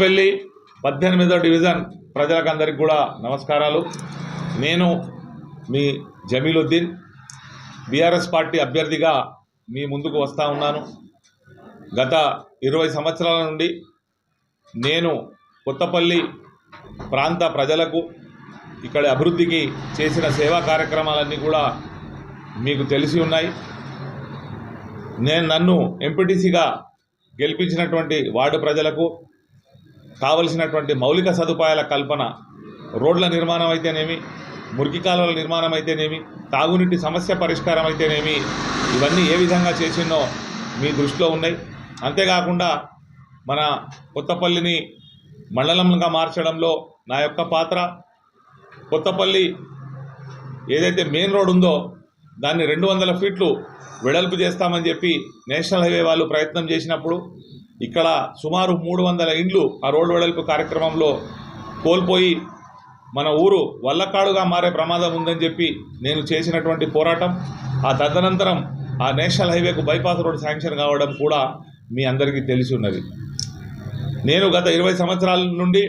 కొత్తపల్లి పద్దెనిమిదో డివిజన్ ప్రజలకందరికి కూడా నమస్కారాలు. నేను మీ జమీలుద్దీన్ బీఆర్ఎస్ పార్టీ అభ్యర్థిగా మీ ముందుకు వస్తూ ఉన్నాను. గత ఇరవై సంవత్సరాల నుండి నేను కొత్తపల్లి ప్రాంత ప్రజలకు ఇక్కడ అభివృద్ధికి చేసిన సేవా కార్యక్రమాలన్నీ కూడా మీకు తెలిసి ఉన్నాయి. నేను నన్ను ఎంపీటీసీగా గెలిపించినటువంటి వార్డు ప్రజలకు కావలసినటువంటి మౌలిక సదుపాయాల కల్పన రోడ్ల నిర్మాణం అయితేనేమి మురికి కాలువల నిర్మాణం అయితేనేమి తాగునీటి సమస్య పరిష్కారం అయితేనేమి ఇవన్నీ ఏ విధంగా చేసిందో మీ దృష్టిలో ఉన్నాయి. అంతేకాకుండా మన కొత్తపల్లిని మండలంగా మార్చడంలో నా యొక్క పాత్ర. కొత్తపల్లి ఏదైతే మెయిన్ రోడ్ ఉందో దాన్ని రెండు వందల ఫీట్లు వెడల్పు చేస్తామని చెప్పి నేషనల్ హైవే వాళ్ళు ప్రయత్నం చేసినప్పుడు ఇక్కడ సుమారు మూడు వందల ఇండ్లు ఆ రోడ్డు వెడల్పు కార్యక్రమంలో కోల్పోయి మన ఊరు వల్లకాడుగా మారే ప్రమాదం ఉందని చెప్పి నేను చేసినటువంటి పోరాటం ఆ తదనంతరం ఆ నేషనల్ హైవేకు బైపాస్ రోడ్ శాంక్షన్ కావడం కూడా మీ అందరికీ తెలిసి ఉన్నది. నేను గత ఇరవై సంవత్సరాల నుండి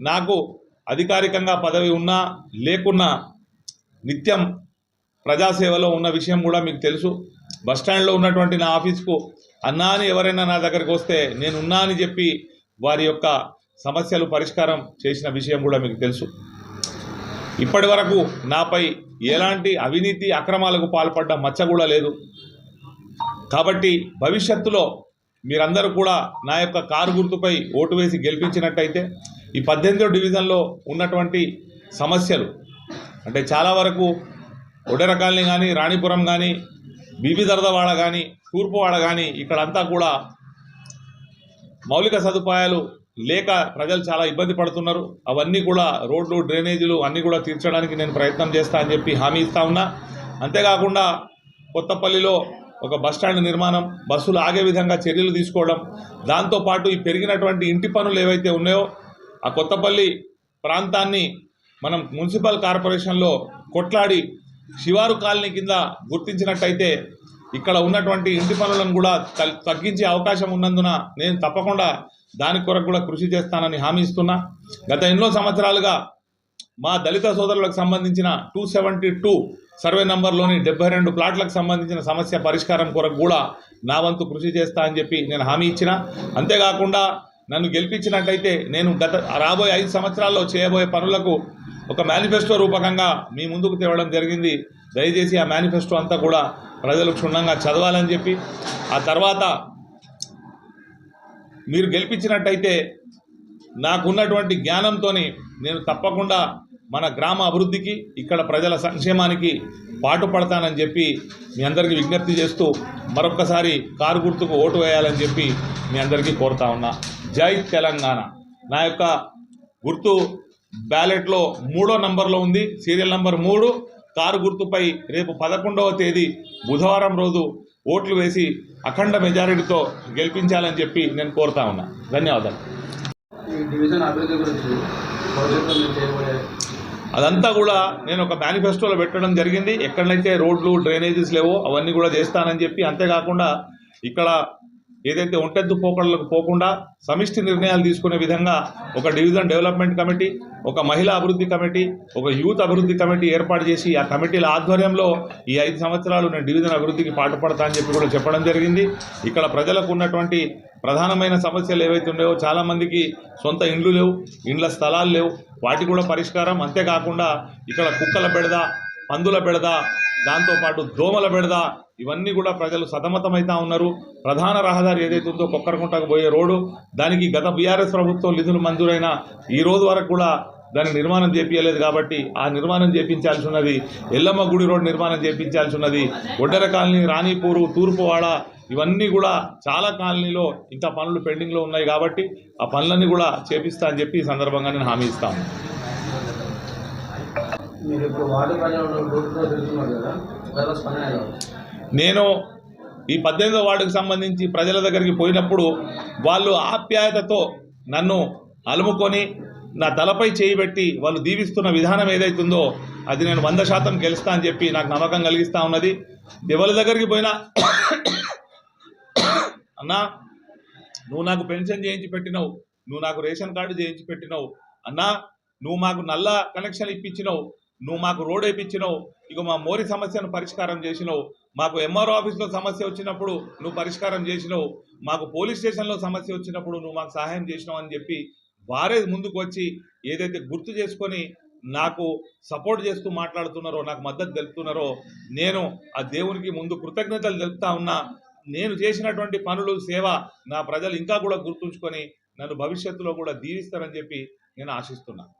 నాకు అధికారికంగా పదవి ఉన్నా లేకున్నా నిత్యం ప్రజాసేవలో ఉన్న విషయం కూడా మీకు తెలుసు. బస్టాండ్లో ఉన్నటువంటి నా ఆఫీస్కు అన్నా అని ఎవరైనా నా దగ్గరకు వస్తే నేను ఉన్నా అని చెప్పి వారి యొక్క సమస్యలు పరిష్కారం చేసిన విషయం కూడా మీకు తెలుసు. ఇప్పటి వరకు నాపై ఎలాంటి అవినీతి అక్రమాలకు పాల్పడ్డ మచ్చ కూడా లేదు. కాబట్టి భవిష్యత్తులో మీరందరూ కూడా నా యొక్క కారు గుర్తుపై ఓటు వేసి గెలిపించినట్టయితే ఈ పద్దెనిమిదో డివిజన్లో ఉన్నటువంటి సమస్యలు అంటే చాలా వరకు ఒడెర కానీ రాణిపురం కానీ బీబీ దర్దవాడ కానీ తూర్పువాడ కానీ ఇక్కడంతా కూడా మౌలిక సదుపాయాలు లేక ప్రజలు చాలా ఇబ్బంది పడుతున్నారు. అవన్నీ కూడా రోడ్లు డ్రైనేజీలు అన్నీ కూడా తీర్చడానికి నేను ప్రయత్నం చేస్తా అని చెప్పి హామీ ఇస్తా ఉన్నా. అంతేకాకుండా కొత్తపల్లిలో ఒక బస్టాండ్ నిర్మాణం బస్సులు ఆగే విధంగా చర్యలు తీసుకోవడం దాంతోపాటు ఈ పెరిగినటువంటి ఇంటి పనులు ఏవైతే ఉన్నాయో ఆ కొత్తపల్లి ప్రాంతాన్ని మనం మున్సిపల్ కార్పొరేషన్లో కొట్లాడి శివారు కాలనీ కింద గుర్తించినట్టయితే ఇక్కడ ఉన్నటువంటి ఇంటి పనులను కూడా తగ్గించే అవకాశం ఉన్నందున నేను తప్పకుండా దాని కొరకు కూడా కృషి చేస్తానని హామీ ఇస్తున్నా. గత ఎన్నో సంవత్సరాలుగా మా దళిత సోదరులకు సంబంధించిన టూ సెవెంటీ టూ సర్వే నంబర్లోని డెబ్బై రెండు ప్లాట్లకు సంబంధించిన సమస్య పరిష్కారం కొరకు కూడా నా వంతు కృషి చేస్తా అని చెప్పి నేను హామీ ఇచ్చిన. అంతేకాకుండా నన్ను గెలిపించినట్టయితే నేను గత రాబోయే ఐదు సంవత్సరాల్లో చేయబోయే పనులకు ఒక మేనిఫెస్టో రూపకంగా మీ ముందుకు తేవడం జరిగింది. దయచేసి ఆ మేనిఫెస్టో అంతా కూడా ప్రజలు క్షుణ్ణంగా చదవాలని చెప్పి ఆ తర్వాత మీరు గెలిపించినట్టయితే నాకున్నటువంటి జ్ఞానంతో నేను తప్పకుండా మన గ్రామ అభివృద్ధికి ఇక్కడ ప్రజల సంక్షేమానికి పాటుపడతానని చెప్పి మీ అందరికీ విజ్ఞప్తి చేస్తూ మరొక్కసారి కారు గుర్తుకు ఓటు వేయాలని చెప్పి మీ అందరికీ కోరుతా ఉన్నా. జై తెలంగాణ. నా యొక్క గుర్తు బ్యాలెట్లో మూడో నంబర్లో ఉంది. సీరియల్ నంబర్ మూడు. కారు గుర్తుపై రేపు పదకొండవ తేదీ బుధవారం రోజు ఓట్లు వేసి అఖండ మెజారిటీతో గెలిపించాలని చెప్పి నేను కోరుతా ఉన్నా. ధన్యవాదాలు. అదంతా కూడా నేను ఒక మేనిఫెస్టోలో పెట్టడం జరిగింది. ఎక్కడైతే రోడ్లు డ్రైనేజెస్ లేవో అవన్నీ కూడా చేస్తానని చెప్పి అంతేకాకుండా ఇక్కడ ఏదైతే ఒంటెద్దు పోకడలకు పోకుండా సమిష్టి నిర్ణయాలు తీసుకునే విధంగా ఒక డివిజన్ డెవలప్మెంట్ కమిటీ ఒక మహిళా అభివృద్ధి కమిటీ ఒక యూత్ అభివృద్ధి కమిటీ ఏర్పాటు చేసి ఆ కమిటీల ఆధ్వర్యంలో ఈ ఐదు సంవత్సరాలు నేను డివిజన్ అభివృద్ధికి పాటుపడతా అని చెప్పి కూడా చెప్పడం జరిగింది. ఇక్కడ ప్రజలకు ఉన్నటువంటి ప్రధానమైన సమస్యలు ఏవైతే ఉన్నాయో చాలామందికి సొంత ఇండ్లు లేవు ఇండ్ల స్థలాలు లేవు వాటి కూడా పరిష్కారం. అంతేకాకుండా ఇక్కడ కుక్కల బెడద పందుల బెడద దాంతోపాటు దోమల బెడద ఇవన్నీ కూడా ప్రజలు సతమతమవుతా ఉన్నారు. ప్రధాన రహదారి ఏదైతే ఉందో కొక్కరకుంటకు పోయే రోడ్డు దానికి గత బీఆర్ఎస్ ప్రభుత్వం నిధులు మంజూరైన ఈ రోజు వరకు కూడా దాని నిర్మాణం చేపించలేదు కాబట్టి ఆ నిర్మాణం చేపించాల్సి ఉన్నది ఎల్లమ్మ గుడి రోడ్ నిర్మాణం చేపించాల్సి ఉన్నది ఒడ్డర కాలనీ రాణిపూరు తూర్పువాడ ఇవన్నీ కూడా చాలా కాలనీలో ఇంకా పనులు పెండింగ్లో ఉన్నాయి కాబట్టి ఆ పనులన్నీ కూడా చేపిస్తా అని చెప్పి ఈ సందర్భంగా నేను హామీ ఇస్తాను మీరు ఇప్పుడు వార్డు తిరుగుతున్నారు కదా ప్రజల స్పందన నేను ఈ పద్దెనిమిదో వార్డుకు సంబంధించి ప్రజల దగ్గరికి పోయినప్పుడు వాళ్ళు ఆప్యాయతతో నన్ను అలుముకొని నా తలపై చేయి పెట్టి వాళ్ళు దీవిస్తున్న విధానం ఏదైతుందో అది నేను వంద శాతం గెలుస్తా అని చెప్పి నాకు నమ్మకం కలిగిస్తా ఉన్నది. ఎవరి దగ్గరికి పోయినా అన్నా నువ్వు నాకు పెన్షన్ చేయించి పెట్టినావు నువ్వు నాకు రేషన్ కార్డు చేయించి పెట్టినావు అన్నా నువ్వు మాకు నల్ల కనెక్షన్ ఇప్పించినావు నువ్వు మాకు రోడ్ వేయించినావు ఇక మా మోరి సమస్యను పరిష్కారం చేసినావు మాకు ఎంఆర్ఓ ఆఫీస్లో సమస్య వచ్చినప్పుడు నువ్వు పరిష్కారం చేసినావు మాకు పోలీస్ స్టేషన్లో సమస్య వచ్చినప్పుడు నువ్వు మాకు సహాయం చేసినావు అని చెప్పి వారే ముందుకు వచ్చి ఏదైతే గుర్తు చేసుకొని నాకు సపోర్ట్ చేస్తూ మాట్లాడుతున్నారో నాకు మద్దతు తెలుపుతున్నారో నేను ఆ దేవునికి ముందు కృతజ్ఞతలు తెలుపుతా ఉన్నా నేను చేసినటువంటి పనులు సేవ నా ప్రజలు ఇంకా కూడా గుర్తుంచుకొని నన్ను భవిష్యత్తులో కూడా దీవిస్తారని చెప్పి నేను ఆశిస్తున్నాను